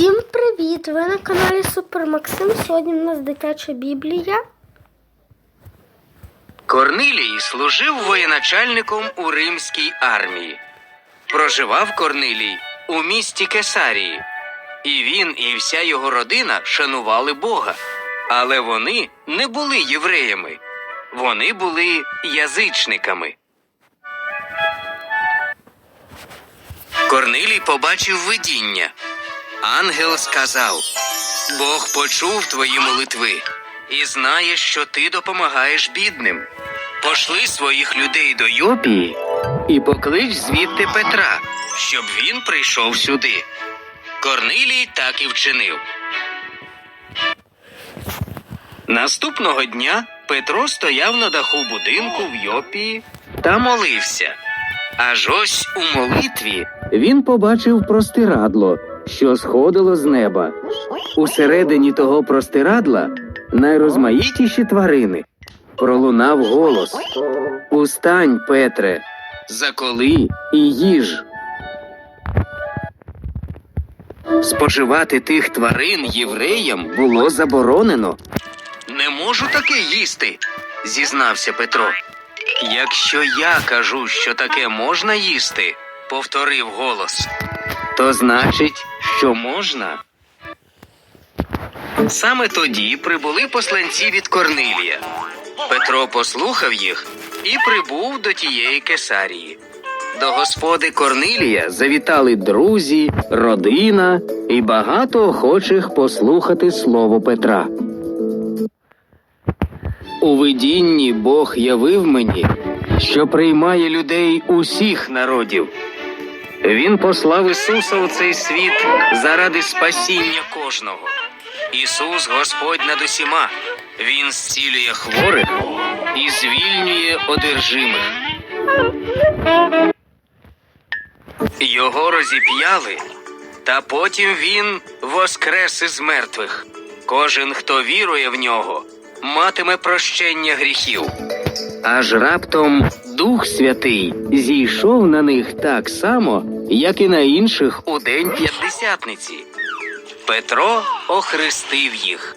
Всім привіт! Ви на каналі Супер Максим. Сьогодні у нас дитяча біблія. Корнилій служив воєначальником у римській армії. Проживав Корнилій у місті Кесарії. І він, і вся його родина шанували Бога. Але вони не були євреями. Вони були язичниками. Корнилій побачив видіння. Ангел сказав: Бог почув твої молитви і знає, що ти допомагаєш бідним. Пошли своїх людей до Йопії і поклич звідти Петра, щоб він прийшов сюди. Корнилій так і вчинив. Наступного дня Петро стояв на даху будинку в Йопії та молився. Аж ось у молитві він побачив простирадло, що сходило з неба. Усередині того простирадла найрозмаїтіші тварини. Пролунав голос: Устань, Петре, заколи і їж. Споживати тих тварин євреям було заборонено. Не можу таке їсти, зізнався Петро. Якщо я кажу, що таке можна їсти, повторив голос, то значить, що можна. Саме тоді прибули посланці від Корнилія. Петро послухав їх і прибув до тієї кесарії. До господи Корнилія завітали друзі, родина і багато охочих послухати слово Петра. У видінні Бог явив мені, що приймає людей усіх народів. Він послав Ісуса у цей світ заради спасіння кожного. Ісус Господь над усіма. Він зцілює хворих і звільнює одержимих. Його розіп'яли, та потім він воскрес із мертвих. Кожен, хто вірує в нього, матиме прощення гріхів. Аж раптом Дух Святий зійшов на них так само, як і на інших у день п'ятдесятниці. Петро охрестив їх.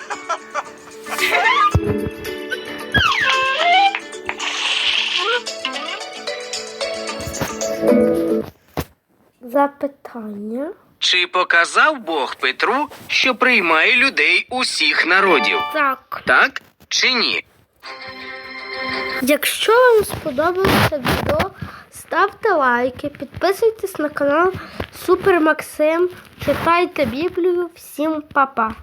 Запитання. Чи показав Бог Петру, що приймає людей усіх народів? Так. Так чи ні? Якщо вам сподобалося відео, ставте лайки, підписуйтесь на канал Супер Максим, читайте Біблію. Всім па-па!